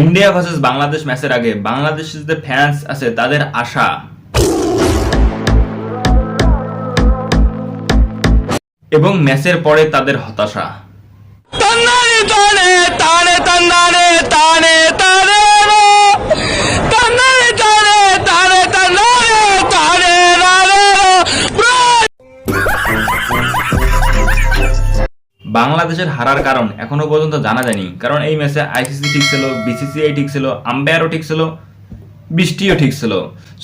India versus Bangladesh ম্যাচের আগে বাংলাদেশের যে ফ্যান্স আছে, তাদের আশা। এবং ম্যাচের পরে তাদের হতাশা। বাংলাদেশের হারার কারণ এখনও পর্যন্ত জানা যায়নি। কারণ এই ম্যাচে আইসিসি ঠিক ছিল, বিসিসিআই ঠিক ছিল, আম্পায়ারও ঠিক ছিল, বৃষ্টিও ঠিক ছিল।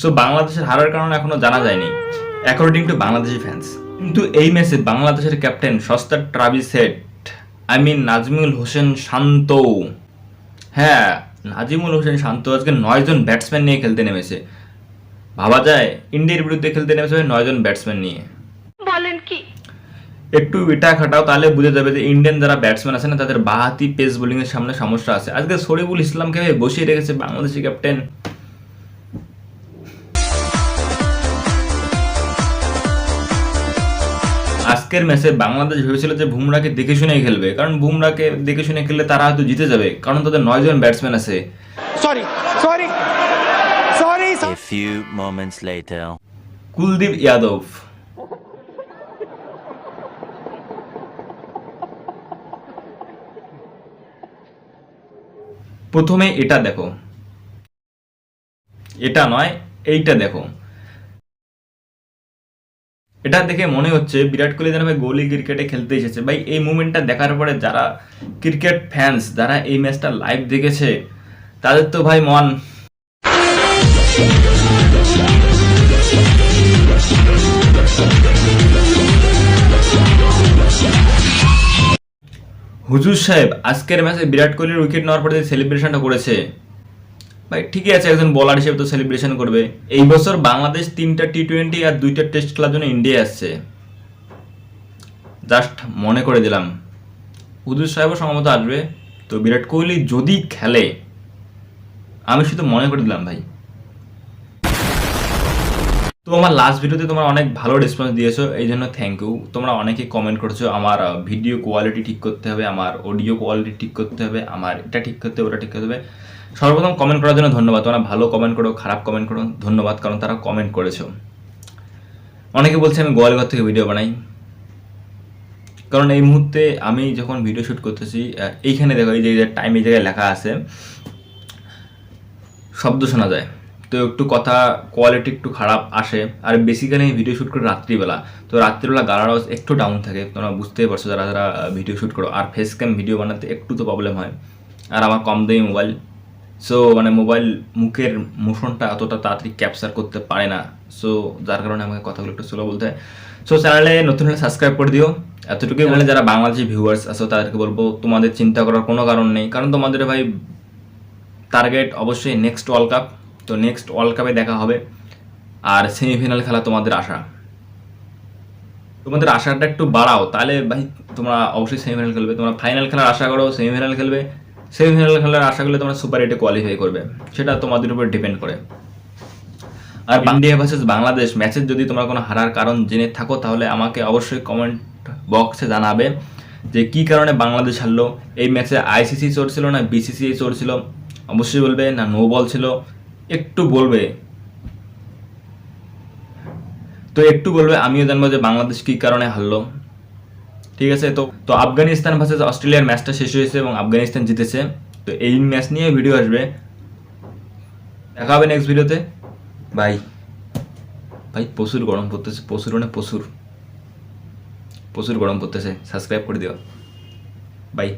সো বাংলাদেশের হারার কারণ এখনও জানা যায়নি অ্যাকর্ডিং টু বাংলাদেশি ফ্যান্স কিন্তু এই ম্যাচে বাংলাদেশের ক্যাপ্টেন সস্তার Travis Head I mean Najmul Hossain Shanto. হ্যাঁ নাজিমুল হোসেন শান্ত আজকে নয়জন ব্যাটসম্যান নিয়ে খেলতে নেমেছে। ভাবা যায়, ইন্ডিয়ার বিরুদ্ধে খেলতে নেমেছে নয়জন ব্যাটসম্যান নিয়ে। একটু এটা খাটাও তাহলে বুঝে যাবে যে ইন্ডিয়ান যারা ব্যাটসম্যান আছে না তাদের বাহাতি পেস বোলিং এর সামনে সমস্যা আছে। আজকে শরীফুল ইসলামকে বসিয়ে রেখেছে বাংলাদেশি ক্যাপ্টেন আজকের ম্যাচে বাংলাদেশ ভেবেছিল যে বুমরাকে দেখে শুনেই খেলবে কারণ বুমরাকে দেখে শুনে খেললে তারা হয়তো জিতে যাবে কারণ তাদের নয় জন ব্যাটসম্যান আছে। কুলদীপ ইয়াদব। প্রথমে এটা দেখো। এটা নয়, এইটা দেখো। এটা দেখে মনে হচ্ছে বিরাট কোহলি যেন ভাই গোলি ক্রিকেটে খেলতে এসেছে। ভাই, এই মুভমেন্টটা দেখার পরে যারা ক্রিকেট ফ্যান্স যারা এই ম্যাচটা লাইভ দেখেছে, তাদের তো ভাই মন। হুজুর সাহেব, আজকের ম্যাচে বিরাট কোহলির উইকেট নেওয়ার পরে যে সেলিব্রেশনটা করেছে, ভাই ঠিকই আছে, একজন বলার হিসেবে তো সেলিব্রেশন করবে। এই বছর বাংলাদেশ তিনটা টি টোয়েন্টি আর দুইটা টেস্ট খেলার জন্য ইন্ডিয়া আসছে। জাস্ট মনে করে দিলাম। হুজুর সাহেবও সম্ভবত আসবে। তো বিরাট কোহলি যদি খেলে, আমি শুধু মনে করে দিলাম ভাই। তো আমার লাস্ট ভিডিওতে তোমরা অনেক ভালো রেসপন্স দিয়েছ, এই জন্য থ্যাংক ইউ তোমরা অনেকেই কমেন্ট করছ, আমার ভিডিও কোয়ালিটি ঠিক করতে হবে, আমার অডিও কোয়ালিটি ঠিক করতে হবে, আমার এটা ঠিক করতে হবে, ওটা ঠিক করতে হবে। সর্বপ্রথম কমেন্ট করার জন্য ধন্যবাদ। তোমরা ভালো কমেন্ট করো, খারাপ কমেন্ট করো, ধন্যবাদ, কারণ তারা কমেন্ট করেছ। অনেকে বলছে আমি গোয়ালঘর থেকে ভিডিও বানাই। কারণ এই মুহূর্তে আমি যখন ভিডিও শ্যুট করতেছি এইখানে দেখো, এই যে টাইম এই জায়গায় লেখা আছে, শব্দ শোনা যায়। তো একটু কথা কোয়ালিটি একটু খারাপ আসে। আর বেসিক্যালি আমি ভিডিও শ্যুট করি রাত্রিবেলা। তো রাত্রিবেলা গালার আওয়াজ একটু ডাউন থাকে। তোমরা বুঝতেই পারছ যারা যারা ভিডিও শ্যুট করো। আর ফেস ক্যাম ভিডিও বানাতে একটু তো প্রবলেম হয়। আর আমার কম দামি মোবাইল সো মানে মোবাইল মুখের মোশনটা এতটা তাড়াতাড়ি ক্যাপচার করতে পারে না। সো যার কারণে আমাকে কথাগুলো একটু স্লো বলতে হয়। সো চ্যানেলে নতুন হলে সাবস্ক্রাইব করে দিও। এতটুকুই বলে যারা বাংলাদেশি ভিউয়ার্স আছো তাদেরকে বলব তোমাদের চিন্তা করার কোনো কারণ নেই। কারণ তোমাদের ভাই টার্গেট অবশ্যই নেক্সট ওয়ার্ল্ড কাপ তো নেক্সট ওয়ার্ল্ড কাপে দেখা হবে। আর সেমিফাইনাল খেলা তোমাদের আশা। তোমাদের আশাটা একটু বাড়াও, তাহলে ভাই তোমরা অবশ্যই সেমিফাইনাল খেলবে। তোমরা ফাইনাল খেলার আশা করো সেমিফাইনাল খেলবে। সেমিফাইনাল খেলার আশা করলে তোমরা সুপার এইটে কোয়ালিফাই করবে। সেটা তোমাদের উপর ডিপেন্ড করে। আর ইন্ডিয়া ভার্সেস বাংলাদেশ ম্যাচের যদি তোমরা কোনো হারার কারণ জেনে থাকো, তাহলে আমাকে অবশ্যই কমেন্ট বক্সে জানাবে যে কি কারণে বাংলাদেশ হারলো। এই ম্যাচে আইসিসি চোর ছিল না বিসিসিআই চোর ছিল অবশ্যই বলবে না নো বল ছিল। একটু বলবে? তো একটু বলবে, আমিও জানব যে বাংলাদেশ কি কারণে হারলো। ঠিক আছে? তো তো আফগানিস্তান ভার্সেস অস্ট্রেলিয়ার ম্যাচটা শেষ হয়েছে এবং আফগানিস্তান জিতেছে। তো এই ম্যাচ নিয়ে ভিডিও আসবে। দেখা হবে নেক্সট ভিডিওতে বাই ভাই, প্রচুর গরম পড়তেছে, প্রচুর মানে প্রচুর। প্রচুর গরম পড়তেছে। সাবস্ক্রাইব করে দিও। বাই